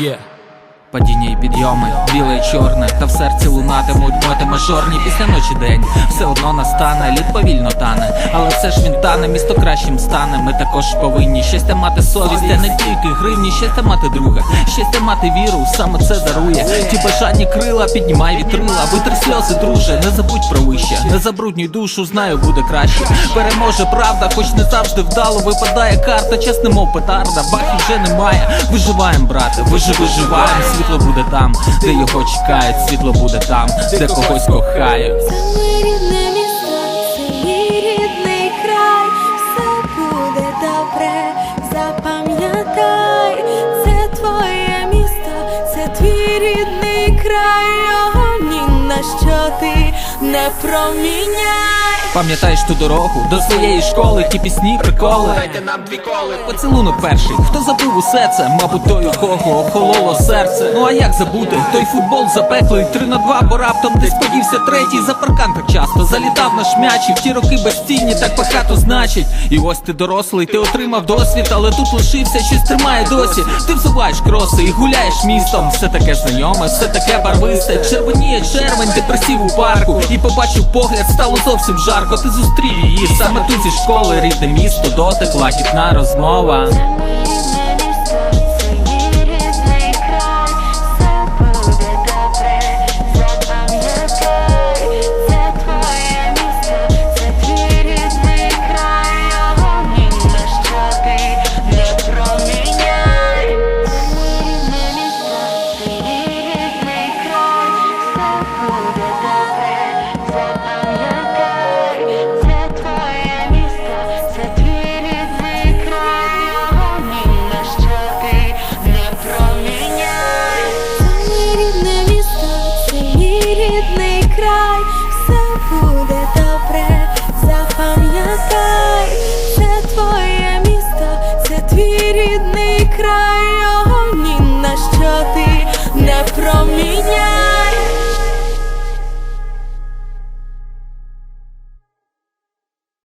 Yeah. Падіння і підйоми, біле і чорне, та в серці лунатимуть мажорні після ночі день. Все одно настане, лід повільно тане, але все ж він тане, місто кращим стане. Ми також повинні щастя мати совість, а не тільки гривні, щастя мати друга, щастя мати віру, саме це дарує. Ті бажані крила, піднімай вітрила, витри сльози, друже, не забудь про вище, не забруднюй душу, знаю, буде краще. Переможе правда, хоч не завжди вдало випадає карта, чесно, мов петарда, бахів вже немає. Виживаєм, брате, вижи, виживаєм. Світло буде там, де його чекають, світло буде там, де когось кохають. Не проміняй. Пам'ятаєш ту дорогу до своєї школи, ті пісні, приколи. Дайте нам дві коли. Поцілунок перший, хто забив усе це, мабуть, той, у кого охололо серце. Ну а як забути? Той футбол запеклий, три на два, бо раптом десь подівся третій за паркан так часто залітав наш м'яч, і в ті роки безцінні, так багато значить. І ось ти дорослий, ти отримав досвід, але тут лишився, щось тримає досі. Ти взуваєш кроси і гуляєш містом. Все таке знайоме, все таке барвисте. Червоніє червень, ти присів у парку і побачив погляд, стало зовсім жарко. Ти зустрів її саме тут зі школи, рідне місто, дотик, лагідна розмова. Край, все буде добре, запам'ятай, це твоє місто, це твій рідний край, О, ні на що ти не проміняй.